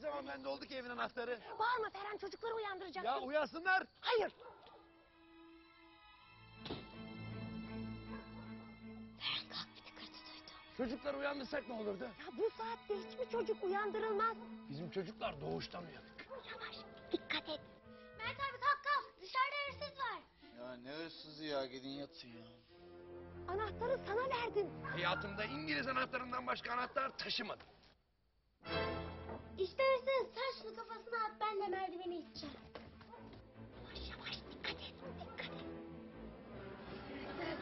zaman bende oldu ki evin anahtarı? Bağırma Ferhan çocukları uyandıracaksın. Ya uyansınlar. Hayır. Ferhan kalk bir tıkırtı duydum. Çocuklar uyandırsak ne olurdu? Ya bu saatte hiçbir çocuk uyandırılmaz. Bizim çocuklar doğuştan uyanık. Yavaş dikkat et. Mert abi kalk kalk dışarıda hırsız var. Ya ne hırsızı ya gidin yatın ya. Anahtarı sana verdim. Hayatımda İngiliz anahtarından başka anahtar taşımadım. İşte hırsız sen şunu kafasına at ben de merdiveni iteceğim. Yavaş yavaş dikkat et dikkat et.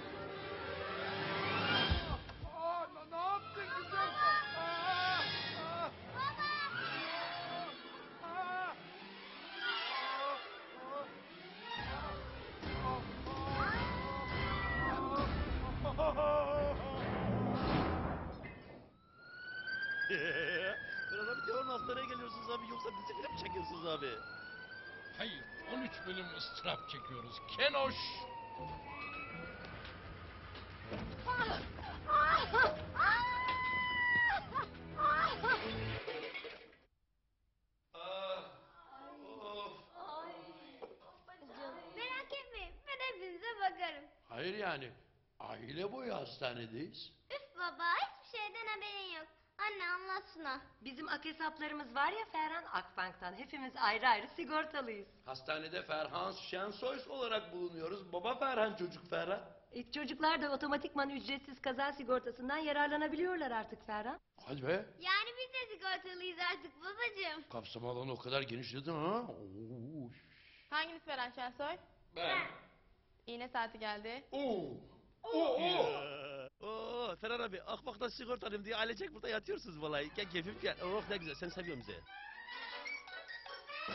Aa, ne, yaptın kızım? Aa, aa, aa, Biraz abi devamlı hastaneye geliyorsunuz abi yoksa dizi film mi çekiyorsunuz abi? Hayır, 13 bölüm ıstırap çekiyoruz. Kenoş! Merak etmeyin ben hepinize bakarım. Hayır yani, aile boyu hastanedeyiz. Üf baba hiçbir şeyden haberin yok. Anne anlat şuna. Bizim ak hesaplarımız var ya Ferhan Akbank'tan. Hepimiz ayrı ayrı sigortalıyız. Hastanede Ferhan Şensoy olarak bulunuyoruz. Baba Ferhan, çocuk Ferhan. E, çocuklar da otomatikman ücretsiz kaza sigortasından yararlanabiliyorlar artık Ferhan. Hadi be. Yani biz de sigortalıyız artık babacığım. Kapsam alanı o kadar genişledin ha. Oo. Hanginiz Ferhan Şensoy? Ben. İğne saati geldi. Oo. Oo. oo. Ferhan abi Akbak'tan sigortalıyım diye ailecek burada yatıyorsunuz vallahi. Gel keyfim gel. Oh ne güzel sen seviyorum bizi.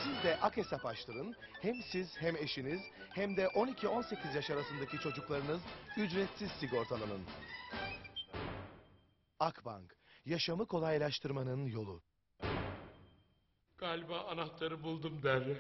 Siz de ak hesap açtırın. Hem siz hem eşiniz hem de 12-18 yaş arasındaki çocuklarınız ücretsiz sigortalanın. Akbank, yaşamı kolaylaştırmanın yolu. Galiba anahtarı buldum Derya.